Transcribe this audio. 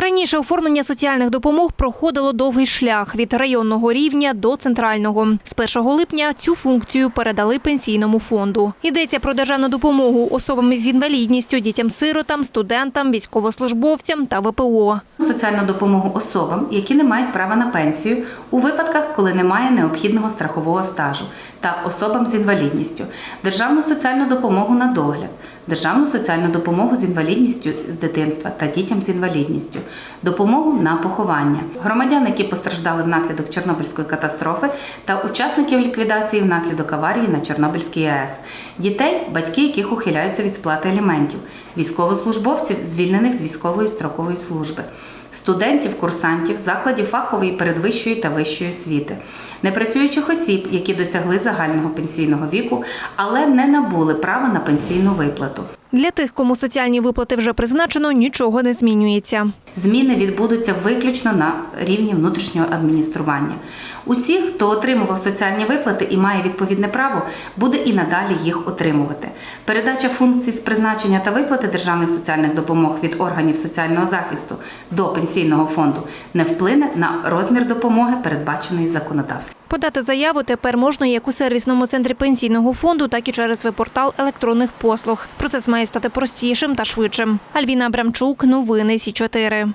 Раніше оформлення соціальних допомог проходило довгий шлях від районного рівня до центрального. З 1 липня цю функцію передали пенсійному фонду. Йдеться про державну допомогу особам з інвалідністю, дітям-сиротам, студентам, військовослужбовцям та ВПО. Соціальну допомогу особам, які не мають права на пенсію у випадках, коли немає необхідного страхового стажу, та особам з інвалідністю, державну соціальну допомогу на догляд, державну соціальну допомогу з інвалідністю з дитинства та дітям з інвалідністю, допомогу на поховання, громадян, які постраждали внаслідок Чорнобильської катастрофи, та учасників ліквідації внаслідок аварії на Чорнобильській АЕС, дітей, батьки яких ухиляються від сплати аліментів, військовослужбовців, звільнених з військової строкової служби студентів, курсантів, закладів фахової передвищої та вищої освіти, непрацюючих осіб, які досягли загального пенсійного віку, але не набули права на пенсійну виплату. Для тих, кому соціальні виплати вже призначено, нічого не змінюється. Зміни відбудуться виключно на рівні внутрішнього адміністрування. Усі, хто отримував соціальні виплати і має відповідне право, буде і надалі їх отримувати. Передача функцій з призначення та виплати державних соціальних допомог від органів соціального захисту до пенсійного фонду не вплине на розмір допомоги, передбаченої законодавством. Подати заяву тепер можна як у сервісному центрі пенсійного фонду, так і через веб-портал електронних послуг. Процес має стати простішим та швидшим. Альвіна Абрамчук, новини Сі 4